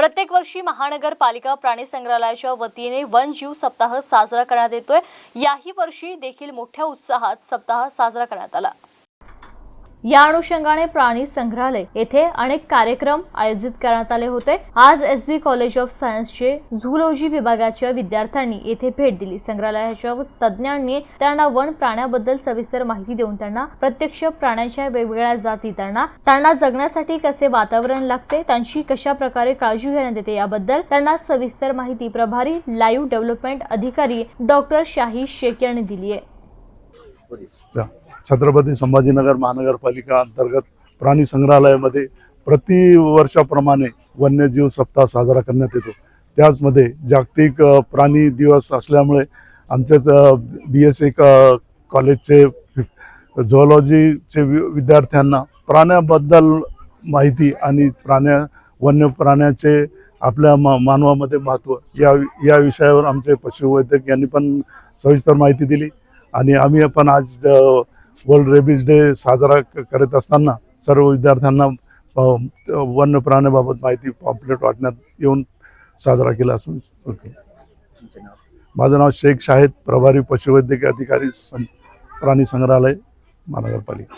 प्रत्येक वर्षी महानगरपालिका प्राणी संग्रहालयाच्या वतीने वनजीव सप्ताह साजरा करण्यात येतोय. याही वर्षी देखील मोठ्या उत्साहात सप्ताह साजरा करण्यात आला. या अनुषंगाने प्राणी संग्रहालय येथे अनेक कार्यक्रम आयोजित करण्यात आले होते. आज एस बी कॉलेज ऑफ सायन्सचे झुलॉजी विभागाच्या विद्यार्थ्यांनी येथे भेट दिली. संग्रहालयाच्या तज्ज्ञांनी त्यांना वन प्राण्याबद्दल सविस्तर माहिती देऊन त्यांना प्रत्यक्ष प्राण्यांच्या वेगवेगळ्या जाती त्यांना त्यांना जगण्यासाठी कसे वातावरण लागते त्यांची कशा प्रकारे काळजी घेण्यात येते याबद्दल त्यांना सविस्तर माहिती प्रभारी लाईव्ह डेव्हलपमेंट अधिकारी डॉक्टर शाही शेख यांनी दिली आहे. छत्रपती संभाजीनगर महानगरपालिका अंतर्गत प्राणी संग्रहालयामध्ये प्रतिवर्षाप्रमाणे वन्यजीव सप्ताह साजरा करण्यात येतो. त्याचमध्ये जागतिक प्राणी दिवस असल्यामुळे आमच्याच बी एस ए कॉलेजचे झोलॉजीचे विद्यार्थ्यांना प्राण्याबद्दल माहिती आणि प्राण्या वन्य प्राण्याचे आपल्या मा मानवामध्ये महत्त्व या या विषयावर आमचे पशुवैद्यक यांनी पण सविस्तर माहिती दिली. आणि आम्ही पण आज वर्ल्ड रेबीज डे साजरा करत असताना सर्व विद्यार्थ्यांना वन्य प्राण्याबाबत माहिती पॉम्पलेट वाटण्यात येऊन साजरा केला असं ओके. माझं नाव शेख शाहिद प्रभारी पशुवैद्यकीय अधिकारी सं प्राणी संग्रहालय महानगरपालिका.